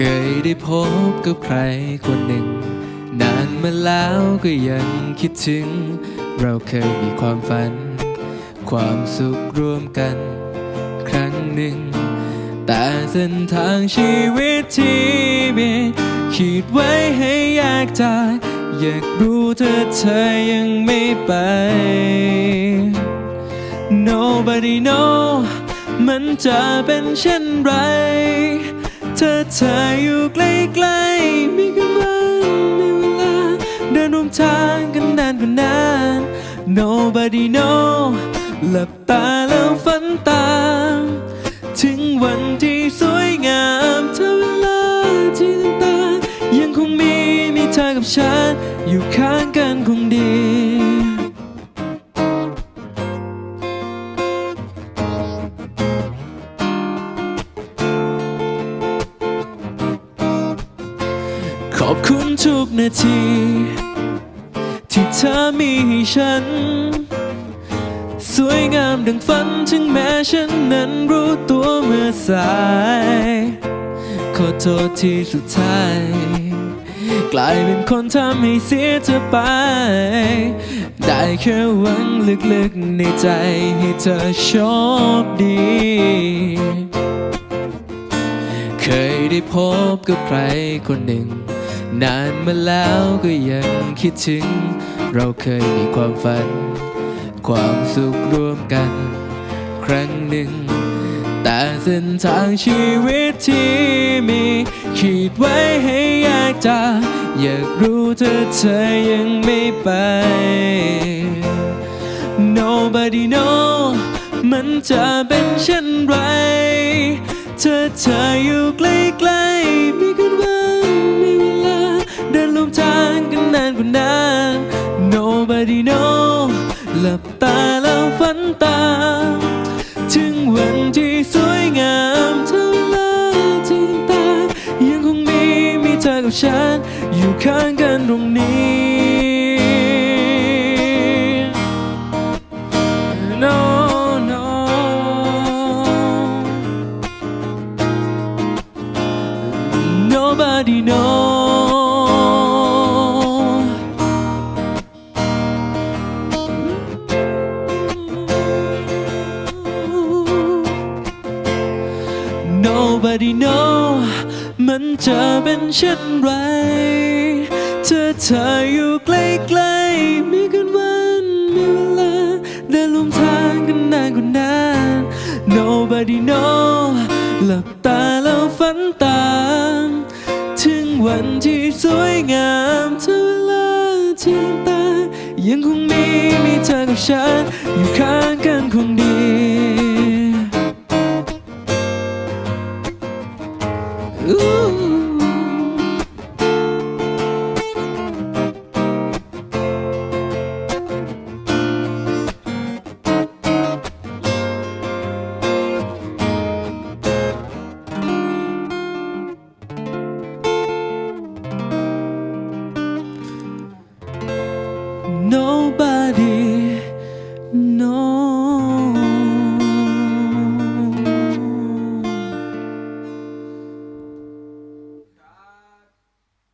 เคยได้พบกับใครคนหนึ่ง นานมาแล้วก็ยังคิดถึง เราเคยมีความฝัน ความสุขร่วมกัน ครั้งหนึ่ง แต่เส้นทางชีวิตที่มีขีดไว้ให้แยกจากอยากรู้เธอเธอยังไม่ไป Nobody know มันจะเป็นเช่นไร เธอเธออยู่ใกล้ๆมีกันวันมีเวลา เดินร่วมทางกันนานกว่านาน Nobody know หลับตาแล้วฝันตาม ถึงวันที่สวยงามเธอเวลาที่ต่างๆยังคงมีมีเธอกับฉัน อยู่ข้างกันคงดี ขอบคุณทุกนาที ที่เธอมีให้ฉัน สวยงามดังฝันถึงแม้ฉันนั้นรู้ตัวเมื่อสาย ขอโทษที่สุดท้าย กลายเป็นคนทำให้เสียเธอไป ได้แค่หวังลึกๆในใจให้เธอโชคดีเคยได้พบกับใครคนหนึ่ง นานมาแล้วก็ยังคิดถึง เราเคยมีความฝัน ความสุขร่วมกัน ครั้งหนึ่ง แต่เส้นทางชีวิตที่มีขีดไว้ให้ยากจากอยากรู้เธอเธอยังไม่ไป Nobody know มันจะเป็นเช่นไร เธอเธออยู่ใกล้ๆมีกันวัน นตา ถึงวันที่สวยงามเท่าเวลาที่ต่ายังคงมีมีเธอกับฉัน อยู่ข้างกันตรงนี้ No no Nobody Nobody know มันจะเป็นเช่นไรเธอเธออยู่ใกล้ๆมีกันวันมีเวลาเดินร่มทางกันนานกว่านาน Nobody know หลับตาแล้วฝันตามถึงวันที่สวยงามเธอเวลาที่ตายังคงมีมีเธอกับฉันอยู่ข้างกันคงดี